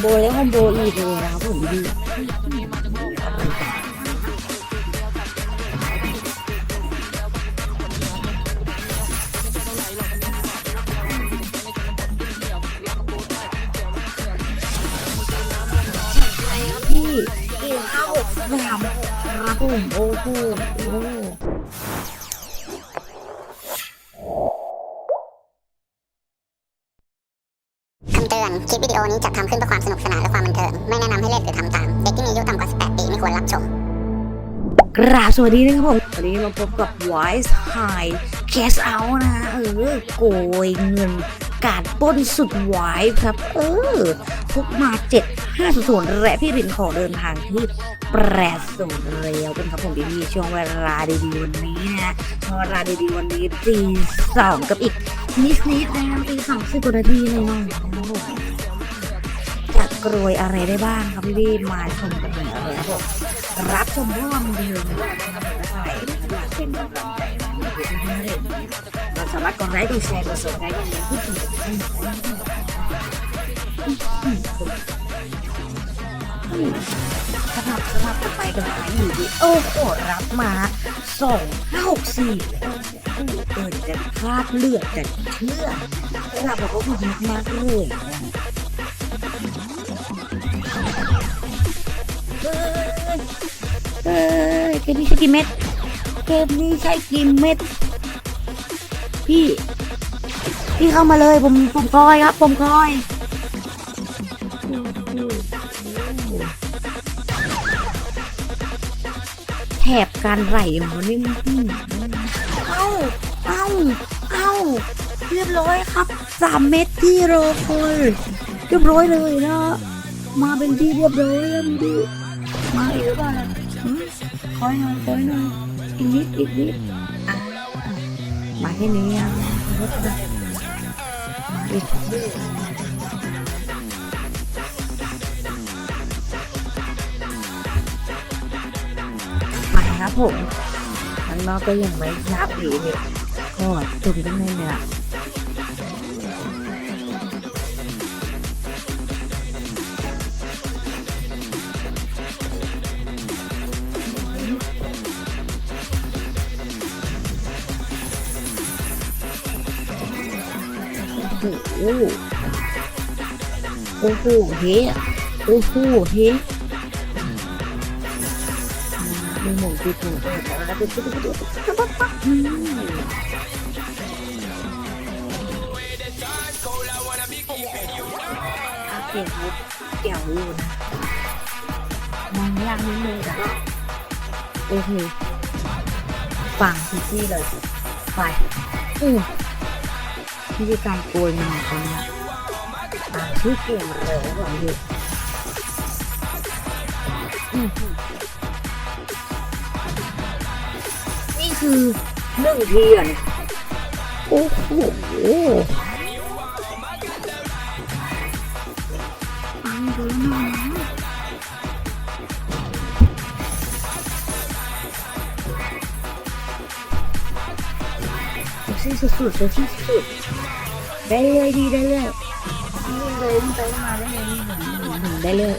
โบแล้วคอมโบอีกเลยนะครับผมดีพี่เก่งเข้าสามครับผมโอ้โหโอ้โห คำเตื อนคลิปวิดีโอนี้จัดทำขึ้นเพื่อความสนุกสนานและความบันเทิง ไม่แนะนำให้เล่นหรือทำตาม เด็กที่มีอายุต่ำกว่า 18 ปีไม่ควรรับชม กราบสวัสดีนะครับผม วันนี้มาพบกับ Wise High Cash Out นะเออโกยเงิน กาดปล้นสุดไวครับ เออพกมา7 5 0 0และพี่รินขอเดินทางที่แปดศูนย์เร็วเป็นครับผมดีๆช่วงเวลาดีๆวันนี้นะช่วงเวลาดีๆวันนี้ตีสองกับอีกนิดๆนะครับตีสองสิบกว่านาทีเลยนาะนะครับผมจะกรวยอะไรได้บ้างครับพี่ๆมาชมกันเลยนะครับผมรับชมร่วมเดียวนะครับใส่อยากเป็นกำลังใจ สามารถกดไลค์กดแชร์กดสนใจกันอย่างที่สุดสนับสนับกันไปกันไปอยู่ดีโอ้โหรับมาสองห้าหกสี่เกินจะพลาดเลือดจะเชื่อเราบอกว่าคุณมากเลยเฮ้ยเอ้ยเกมนี้ใช่กี่เม็ด เกมนี้ใช่กี่เม็ด พี่ พี่เข้ามาเลยผมผมคอยครับ ผมคอยแถบการไหลของมันนี่เอ้าเอ้าเอ้าเรียบร้อยครับสามเม็ดที่รอคอยเรียบร้อยเลยนะ มาเป็นที่เรียบร้อยแล้วพี่มาอีกหรือเปล่าล่ะคอยหน่อยคอยหน่อยอีกนิดอีกนิด มาแค่นี้ยังมาอีกมาครับผมข้างนอกก็ยังไม่ยับอยู่เนี่ยก็จุ่มกันในเนี่ย โอ้โหโอ้โหเฮโอ้โหเฮมีหมูติดหมูติดแล้วก็ติดติดติดติดปั๊บอืมอเกี่ยวมุกเกี่ยวอยู่นะมองยากนิดนึงแต่ก็โอเคฟังพี่ซี่เลยไปอือ วิธีการโกยเงินของเนี่ยอ่าชื่อเกมเลยก่อนดิอืมนี่คือหนึ่งเดือนโอ้โหฟังดูหน่อยนะเซ็ก ซี่สุดๆเซ็กซี่สุดๆได้เลยดีได้เลยนี่เลยไปมาได้เลยได้เลย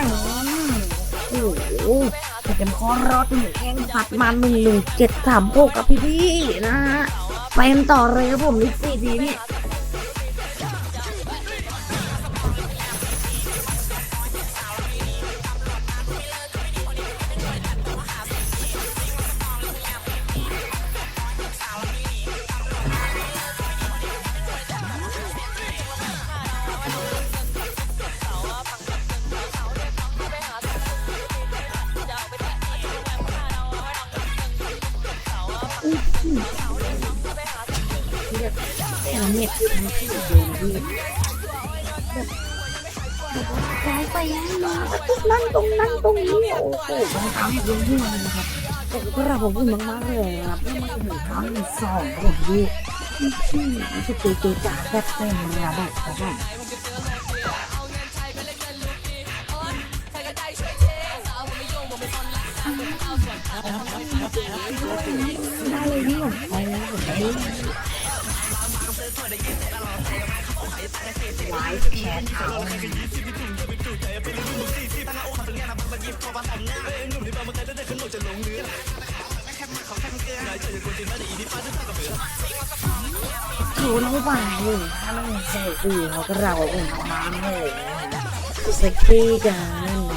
อ๋อโอ้โหเป็นคอรอดหนึ่งแข้งพัดมาหนึ่งหนึ่งเจ็ดสามหกกับพี่พี่ๆนะฮะไปกันต่อเลยครับผมอีกสี่ทีนี่ แต่เม็ดคือทั้งที่โดนดีย้ายไปย้ายมาตรงนั้นตรงนั้นตรงนี้โอ้โหทั้งยังยุ่งเลยนะครับแต่ก็เราผมพูดมากๆเลยครับนี่มันจะถึงครั้งที่สองผมดูที่สุดตีเกจ่าแบบเต็มระบบครับได้เลยพี่ผมไปเลยผมไปเลย ไวส์แคสเอานะถูลงไปถ้ามันเสียดีเขาก็เราเป็นน้ำเลยนะฮะเซ็กซี่กัน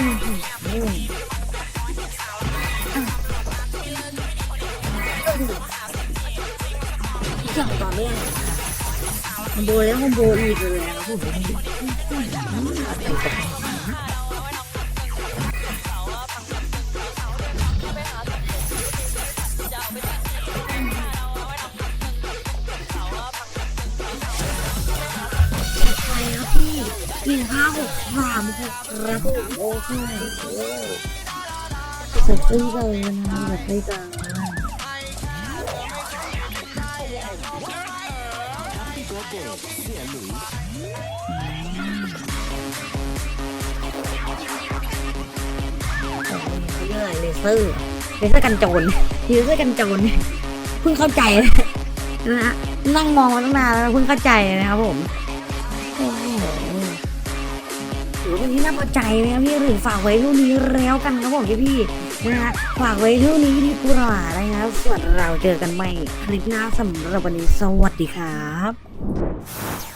น้อยอย่างต่อเนื่อง หนึ่งห้าหกสามหกครับโอ้โหเสร็จตีเลยนะสร็จตีกันเขาเรียกอะไรเลเซอร์เลเซอร์กันโจรเลเซอร์กันโจรเพิ่งเข้าใจนะฮะนั่งมองมาตั้งนานแล้วเพิ่งเข้าใจนะครับผม ถือว่าเป็นที่น่าพอใจนะครับพี่หรือฝากไว้เท่านี้แล้วกันครับผมพี่นะฮะฝากไว้เท่านี้ดีกว่านะครับส่วนเราเจอกันใหม่คลิปหน้าสำหรับวันนี้สวัสดีครับ